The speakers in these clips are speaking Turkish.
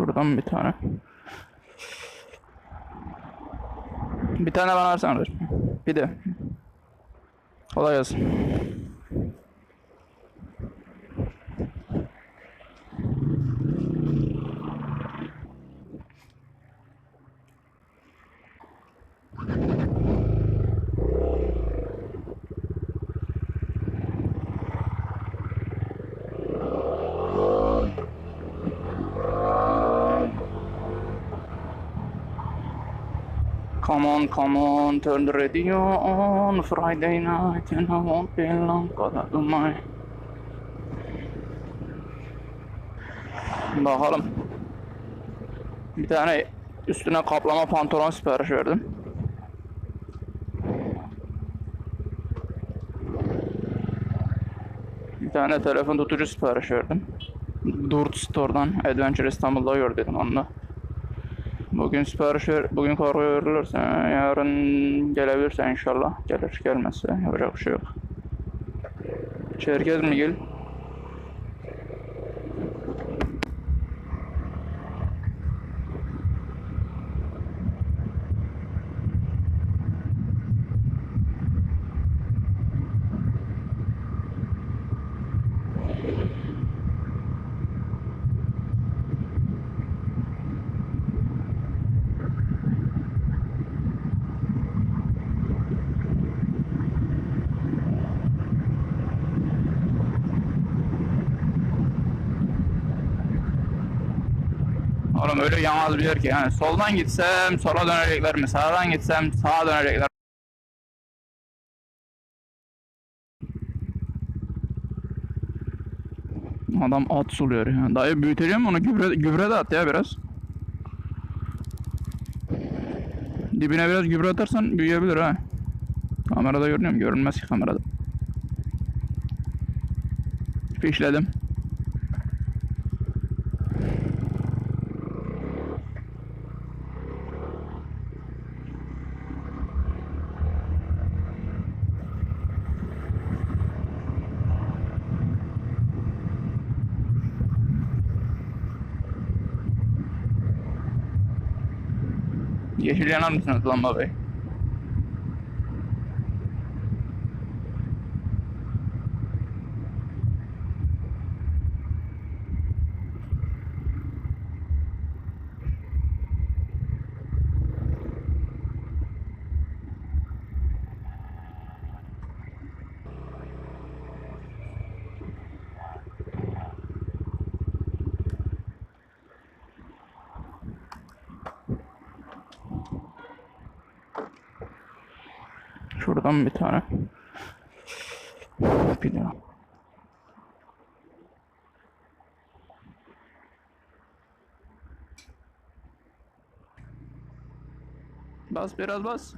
Şuradan bir tane. Bir tane bana versene. Bir de. Kolay gelsin. Come on, come on, turn the radio on Friday night and I won't be long do my Bakalım. Bir tane üstüne kaplama pantolon sipariş verdim. Bir tane telefon tutucu sipariş verdim. Durt Store'dan Adventure İstanbul'da gördüm onu. Bugün sipariş ver, bugün kargo verilirsə, yarın gələ bilirsən inşallah. Gəlir, gəlməsə, yapacaq bir şey yox. Çerkez Migil. Oğlum öyle yalnız bir yer ki yani soldan gitsem sola dönecekler mi? Sağdan gitsem sağa dönecekler. Adam at suluyor ya. Dayı büyüteceğim onu gübre, gübre de at ya biraz. Dibine biraz gübre atarsan büyüyebilir ha. Kamerada görünüyor mu? Görünmez ki kamerada. Fişledim. Yeşil yanar mısınız lamba bey? Şuradan bir tane. Bir. Bas biraz bas.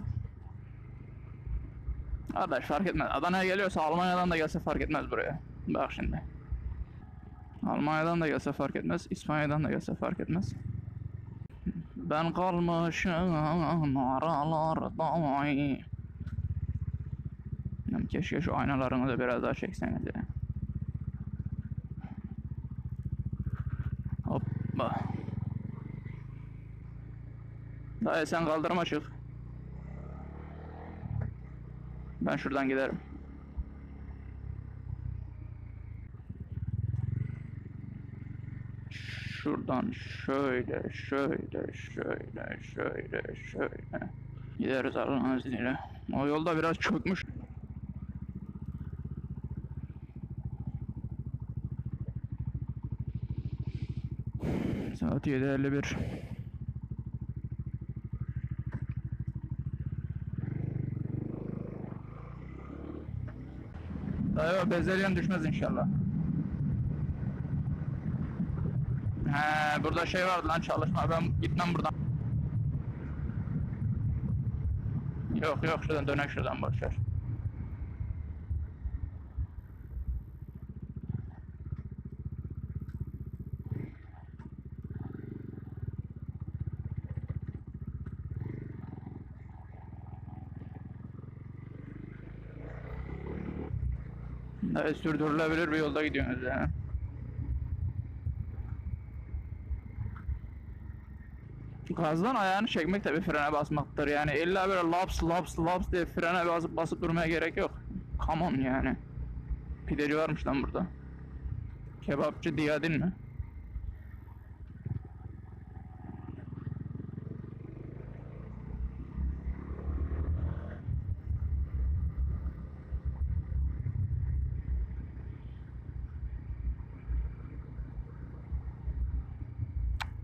Arkadaş fark etmez. Adana'ya geliyorsa Almanya'dan da gelse fark etmez buraya. Bak şimdi. Almanya'dan da gelse fark etmez. İspanya'dan da gelse fark etmez. Ben kalmışım aralarda Bilmem, Keşke şu aynalarını da biraz daha çekseniz ya. Hoppa. Dayı sen kaldırıma çık. Ben şuradan giderim. Şuradan şöyle, şöyle, şöyle, şöyle, şöyle. Gideriz Allah'ın izniyle. O yolda biraz çökmüş. Saat 7.51. Dayı bezelyen düşmez inşallah. He, burada şey vardı lan çalışma. Ben gitmem buradan. Yok yok şuradan dönek şuradan boşver. Evet sürdürülebilir bir yolda gidiyorsunuz ya. Gazdan ayağını çekmek bir frene basmaktır. Yani illa böyle laps laps laps diye frene basıp basıp durmaya gerek yok. Come on yani. Pideci varmış lan burada. Kebapçı Diyadin mi?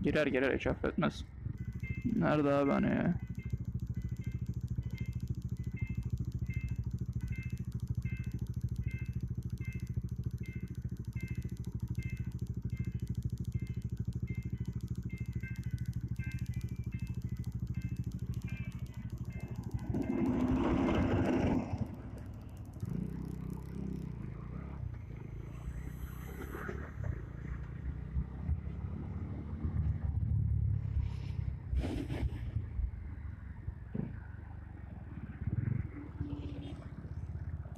Girer girer hiç affetmez. Nerede abi hani ya?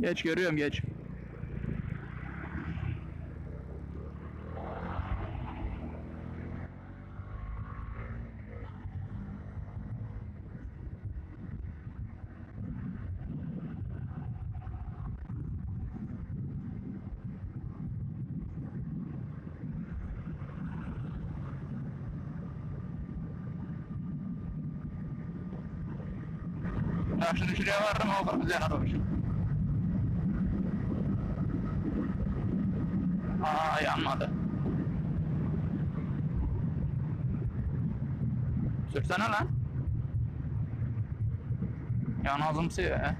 Geç görüyorum geç. Ya şimdi şuraya vardım o kırmızı yana doğru. Aa yanmadı. Sürsene lan. Yan ağzımsı ya.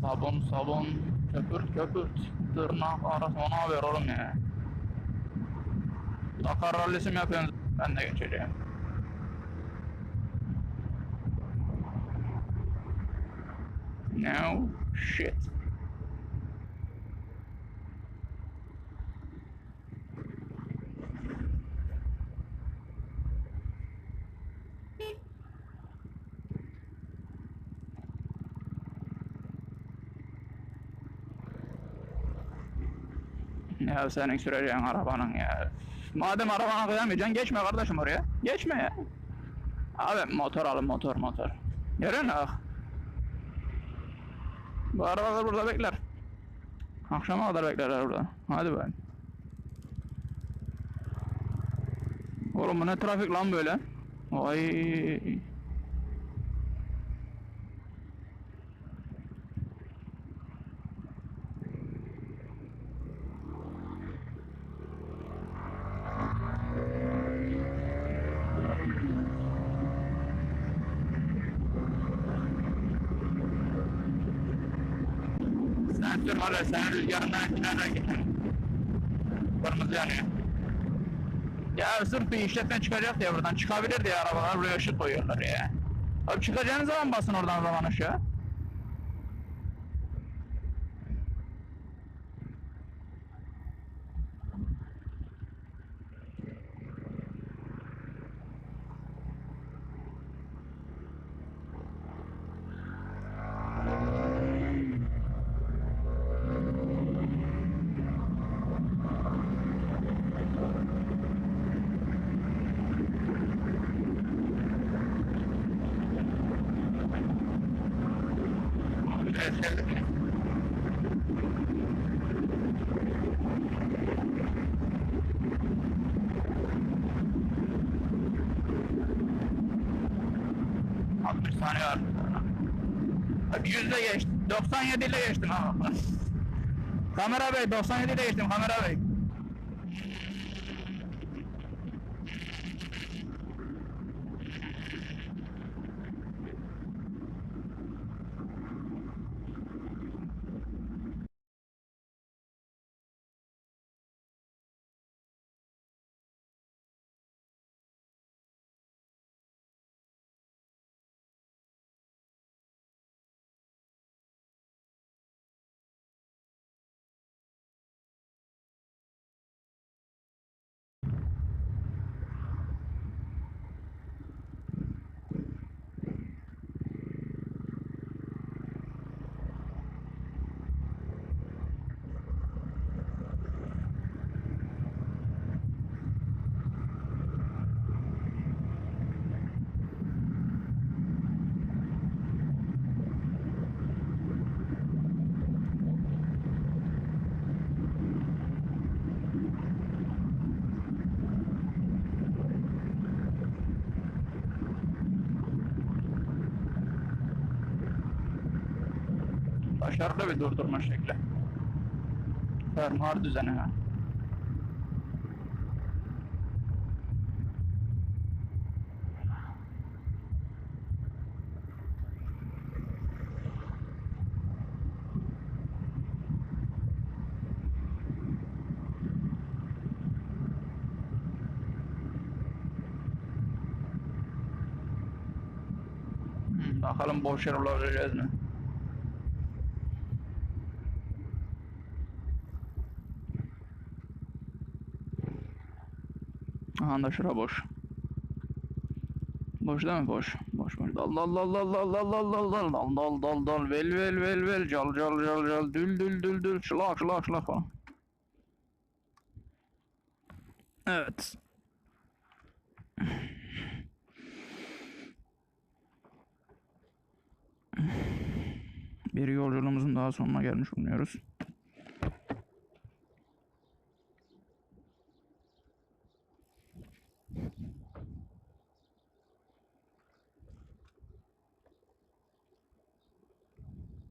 Sabun sabun köpürt köpürt tırnak arası ona haber oğlum ya. Dakar rallisi mi yapıyorsunuz? Ben de geçeceğim. No shit. Ya senin süreceğin arabanın ya. Madem arabana kıyamayacaksın geçme kardeşim oraya. Geçme ya. Abi motor alın motor motor. Görüyor musun? Bu arabalar burada bekler. Akşama kadar beklerler burada. Hadi be. Oğlum bu ne trafik lan böyle? Vay. Bizim orada sen rüzgarından kenara gider. Kırmızı yanıyor. Ya sırf bir işletme çıkacak diye buradan çıkabilir diye arabalar buraya ışık koyuyorlar ya. Abi çıkacağınız zaman basın oradan zaman ışığı. 60 saniye var. Yüzde geçtim. 97 ile geçtim. Kamera Bey 97 ile geçtim Kamera Bey. Başarılı bir durdurma şekli. Fermuar düzeni. Hmm, Bakalım boş yer bulabileceğiz mi? Aha da şura boş. Boş değil mi? Boş. Boş boş. Dal dal dal dal dal dal dal dal dal dal dal dal dal vel vel vel vel cal cal cal cal dül dül dül dül şılak şılak şılak falan. Evet. Bir yolculuğumuzun daha sonuna gelmiş bulunuyoruz.